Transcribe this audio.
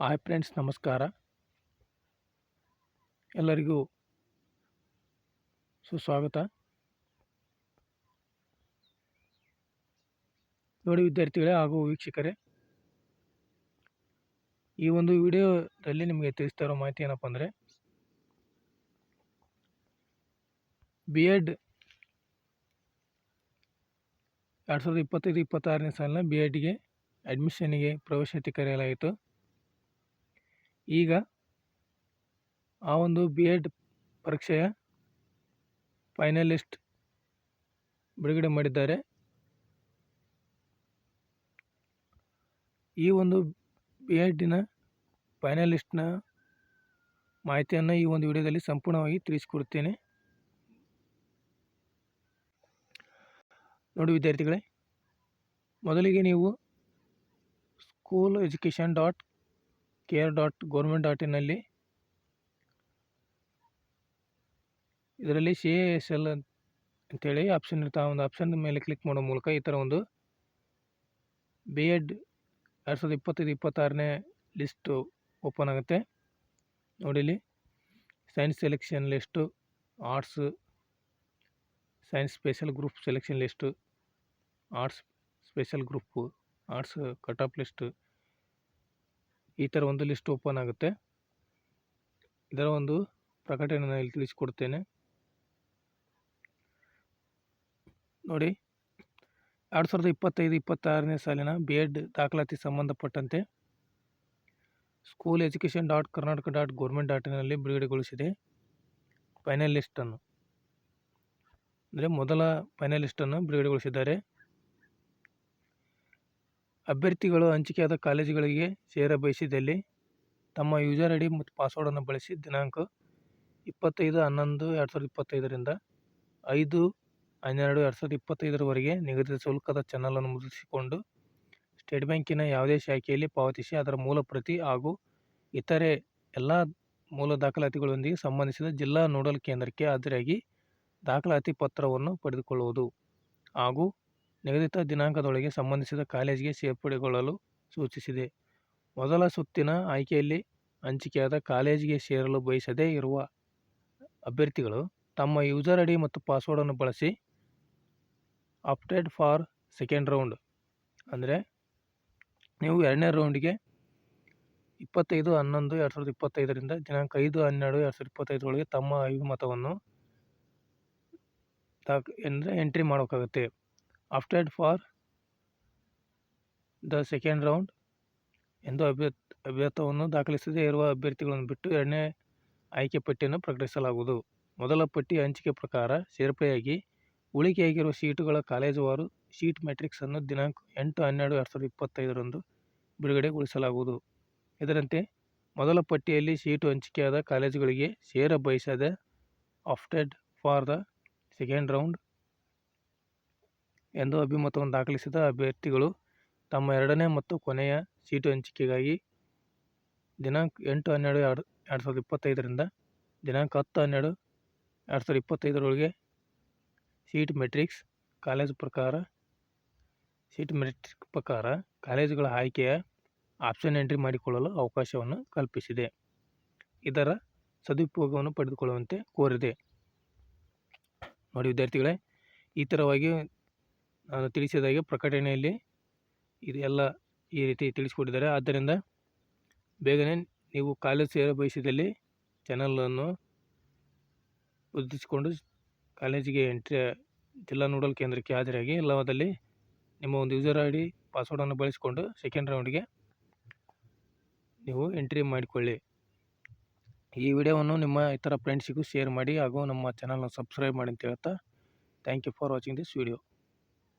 Hi friends, ನಮಸ್ಕಾರ. ಎಲ್ಲರಿಗೂ ಸುಸ್ವಾಗತ. ನೋಡಿ ವಿದ್ಯಾರ್ಥಿಗಳೇ ಹಾಗೂ ವೀಕ್ಷಕರೇ, ಈ ಒಂದು ವಿಡಿಯೋದಲ್ಲಿ ನಿಮಗೆ ತಿಳಿಸ್ತಾ ಇರೋ ಮಾಹಿತಿ ಏನಪ್ಪ ಅಂದರೆ ಬಿ ಎಡ್ ಎರಡು ಸಾವಿರದ ಇಪ್ಪತ್ತೈದು, ಇಪ್ಪತ್ತಾರನೇ ಸಾಲಿನ ಬಿ ಎಡ್ಗೆ ಅಡ್ಮಿಷನ್ನಿಗೆ ಪ್ರವೇಶಾತಿ ಕರೆಯಲಾಯಿತು. ಈಗ ಆ ಒಂದು ಬಿ ಎಡ್ ಪರೀಕ್ಷೆಯ ಫೈನಲಿಸ್ಟ್ ಬಿಡುಗಡೆ ಮಾಡಿದ್ದಾರೆ. ಈ ಒಂದು ಬಿ ಎಡ್ಡಿನ ಫೈನಲಿಸ್ಟ್ನ ಮಾಹಿತಿಯನ್ನು ಈ ಒಂದು ವಿಡಿಯೋದಲ್ಲಿ ಸಂಪೂರ್ಣವಾಗಿ ತಿಳಿಸಿಕೊಡುತ್ತೇನೆ. ನೋಡಿ ವಿದ್ಯಾರ್ಥಿಗಳೇ, ಮೊದಲಿಗೆ ನೀವು school education dot kar dot government dot ಇನ್ನಲ್ಲಿ ಇದರಲ್ಲಿ ಸಿ ಎ ಎಸ್ ಎಲ್ ಅಂತೇಳಿ ಆಪ್ಷನ್ ಇರ್ತಾ, ಒಂದು ಆಪ್ಷನ್ ಮೇಲೆ ಕ್ಲಿಕ್ ಮಾಡೋ ಮೂಲಕ ಈ ಥರ ಒಂದು ಬಿ ಎಡ್ ಎರಡು ಸಾವಿರದ ಇಪ್ಪತ್ತೈದು, ಇಪ್ಪತ್ತಾರನೇ ಲಿಸ್ಟು ಓಪನ್ ಆಗುತ್ತೆ. ನೋಡಿಲಿ science selection list arts science special group selection list arts special group arts cut off list ಈ ಥರ ಒಂದು ಲಿಸ್ಟ್ ಓಪನ್ ಆಗುತ್ತೆ. ಇದರ ಒಂದು ಪ್ರಕಟಣೆಯನ್ನು ಇಲ್ಲಿ ತಿಳಿಸಿಕೊಡ್ತೇನೆ. ನೋಡಿ, ಎರಡು ಸಾವಿರದ ಇಪ್ಪತ್ತೈದು, ಇಪ್ಪತ್ತಾರನೇ ಸಾಲಿನ ಬಿ ಎಡ್ ದಾಖಲಾತಿ ಸಂಬಂಧಪಟ್ಟಂತೆ school education dot Karnataka dot government dot ಇನ್ನಲ್ಲಿ ಬಿಡುಗಡೆಗೊಳಿಸಿದೆ ಫೈನಲ್ ಲಿಸ್ಟನ್ನು ಅಂದರೆ ಮೊದಲ ಫೈನಲ್ ಲಿಸ್ಟನ್ನು ಬಿಡುಗಡೆಗೊಳಿಸಿದ್ದಾರೆ. ಅಭ್ಯರ್ಥಿಗಳು ಹಂಚಿಕೆಯಾದ ಕಾಲೇಜುಗಳಿಗೆ ಸೇರ ಬಯಸಿದಲ್ಲಿ ತಮ್ಮ ಯೂಸರ್ ಐ ಡಿ ಮತ್ತು ಪಾಸ್ವರ್ಡನ್ನು ಬಳಸಿ ದಿನಾಂಕ ಇಪ್ಪತ್ತೈದು ಹನ್ನೊಂದು, ಎರಡು ಸಾವಿರದ ಇಪ್ಪತ್ತೈದರಿಂದ ಐದು, ಹನ್ನೆರಡು, ಎರಡು ಸಾವಿರದ ಇಪ್ಪತ್ತೈದರವರೆಗೆ ನಿಗದಿತ ಶುಲ್ಕದ ಚಾನಲನ್ನು ಮುದ್ರಿಸಿಕೊಂಡು ಸ್ಟೇಟ್ ಬ್ಯಾಂಕಿನ ಯಾವುದೇ ಶಾಖೆಯಲ್ಲಿ ಪಾವತಿಸಿ ಅದರ ಮೂಲ ಪ್ರತಿ ಹಾಗೂ ಇತರೆ ಎಲ್ಲ ಮೂಲ ದಾಖಲಾತಿಗಳೊಂದಿಗೆ ಸಂಬಂಧಿಸಿದ ಜಿಲ್ಲಾ ನೋಡಲ್ ಕೇಂದ್ರಕ್ಕೆ ಹಾಜರಾಗಿ ದಾಖಲಾತಿ ಪತ್ರವನ್ನು ಪಡೆದುಕೊಳ್ಳುವುದು ಹಾಗೂ ನಿಗದಿತ ದಿನಾಂಕದೊಳಗೆ ಸಂಬಂಧಿಸಿದ ಕಾಲೇಜಿಗೆ ಸೇರ್ಪಡೆಗೊಳ್ಳಲು ಸೂಚಿಸಿದೆ. ಮೊದಲ ಸುತ್ತಿನ ಆಯ್ಕೆಯಲ್ಲಿ ಹಂಚಿಕೆಯಾದ ಕಾಲೇಜಿಗೆ ಸೇರಲು ಬಯಸದೇ ಇರುವ ಅಭ್ಯರ್ಥಿಗಳು ತಮ್ಮ ಯೂಸರ್ ಐ ಡಿ ಮತ್ತು ಪಾಸ್ವರ್ಡನ್ನು ಬಳಸಿ ಅಪ್ಡೇಟ್ ಫಾರ್ ಸೆಕೆಂಡ್ ರೌಂಡ್ ಅಂದರೆ ನೀವು ಎರಡನೇ ರೌಂಡಿಗೆ ಇಪ್ಪತ್ತೈದು, ಹನ್ನೊಂದು, ಎರಡು ಸಾವಿರದ ಇಪ್ಪತ್ತೈದರಿಂದ ದಿನಾಂಕ ಐದು, ಹನ್ನೆರಡು, ಎರಡು ಸಾವಿರದ ಇಪ್ಪತ್ತೈದರೊಳಗೆ ತಮ್ಮ ಅಭಿಮತವನ್ನು ದಾಖ ಎಂದರೆ ಎಂಟ್ರಿ ಮಾಡಬೇಕಾಗುತ್ತೆ. Opted for the second round ಎಂದು ಅಭ್ಯರ್ಥಿ ಅಭ್ಯರ್ಥವನ್ನು ದಾಖಲಿಸದೇ ಇರುವ ಅಭ್ಯರ್ಥಿಗಳನ್ನು ಬಿಟ್ಟು ಎರಡನೇ ಆಯ್ಕೆ ಪಟ್ಟಿಯನ್ನು ಪ್ರಕಟಿಸಲಾಗುವುದು. ಮೊದಲ ಪಟ್ಟಿ ಹಂಚಿಕೆ ಪ್ರಕಾರ ಸೇರ್ಪಡೆಯಾಗಿ ಉಳಿಕೆಯಾಗಿರುವ ಸೀಟುಗಳ ಕಾಲೇಜುವಾರು ಸೀಟ್ ಮ್ಯಾಟ್ರಿಕ್ಸನ್ನು ದಿನಾಂಕ ಎಂಟು, ಹನ್ನೆರಡು, ಎರಡು ಸಾವಿರದ ಇಪ್ಪತ್ತೈದರಂದು ಬಿಡುಗಡೆಗೊಳಿಸಲಾಗುವುದು. ಇದರಂತೆ ಮೊದಲ ಪಟ್ಟಿಯಲ್ಲಿ ಸೀಟು ಹಂಚಿಕೆಯಾದ ಕಾಲೇಜುಗಳಿಗೆ ಸೇರ ಬಯಸದ opted for the second round ಎಂದು ಅಭಿಮತವನ್ನು ದಾಖಲಿಸಿದ ಅಭ್ಯರ್ಥಿಗಳು ತಮ್ಮ ಎರಡನೇ ಮತ್ತು ಕೊನೆಯ ಸೀಟು ಹಂಚಿಕೆಗಾಗಿ ದಿನಾಂಕ ಎಂಟು ಹನ್ನೆರಡು ಎರಡು ಎರಡು ಸಾವಿರದ ಇಪ್ಪತ್ತೈದರಿಂದ ದಿನಾಂಕ ಹತ್ತು ಹನ್ನೆರಡು, ಎರಡು ಸಾವಿರದ ಇಪ್ಪತ್ತೈದರೊಳಗೆ ಸೀಟ್ ಮೆಟ್ರಿಕ್ಸ್ ಕಾಲೇಜು ಪ್ರಕಾರ, ಸೀಟ್ ಮೆಟ್ರಿಕ್ ಪ್ರಕಾರ ಕಾಲೇಜುಗಳ ಆಯ್ಕೆಯ ಆಪ್ಷನ್ ಎಂಟ್ರಿ ಮಾಡಿಕೊಳ್ಳಲು ಅವಕಾಶವನ್ನು ಕಲ್ಪಿಸಿದೆ. ಇದರ ಸದುಪಯೋಗವನ್ನು ಪಡೆದುಕೊಳ್ಳುವಂತೆ ಕೋರಿದೆ. ನೋಡಿ ವಿದ್ಯಾರ್ಥಿಗಳೇ, ಈ ಥರವಾಗಿ ನಾನು ತಿಳಿಸಿದಾಗೆ ಪ್ರಕಟಣೆಯಲ್ಲಿ ಇದೆಲ್ಲ ಈ ರೀತಿ ತಿಳಿಸಿಕೊಟ್ಟಿದ್ದಾರೆ. ಆದ್ದರಿಂದ ಬೇಗನೆ ನೀವು ಕಾಲೇಜ್ ಸೇರ ಬಯಸಿದಲ್ಲಿ ಚಾನಲನ್ನು ಗುರುತಿಸಿಕೊಂಡು ಕಾಲೇಜಿಗೆ ಎಂಟ್ರಿ ಜಿಲ್ಲಾ ನೋಡಲ್ ಕೇಂದ್ರಕ್ಕೆ ಹಾಜರಾಗಿ. ಇಲ್ಲವಾದಲ್ಲಿ ನಿಮ್ಮ ಒಂದು ಯೂಸರ್ ಐ ಡಿ, ಪಾಸ್ವರ್ಡನ್ನು ಬಳಸಿಕೊಂಡು ಸೆಕೆಂಡ್ ರೌಂಡ್ಗೆ ನೀವು ಎಂಟ್ರಿ ಮಾಡಿಕೊಳ್ಳಿ. ಈ ವಿಡಿಯೋವನ್ನು ನಿಮ್ಮ ಇತರ ಫ್ರೆಂಡ್ಸಿಗೂ ಶೇರ್ ಮಾಡಿ ಹಾಗೂ ನಮ್ಮ ಚಾನಲ್ನ ಸಬ್ಸ್ಕ್ರೈಬ್ ಮಾಡಿ ಅಂತ ಹೇಳ್ತಾ thank you for watching this video.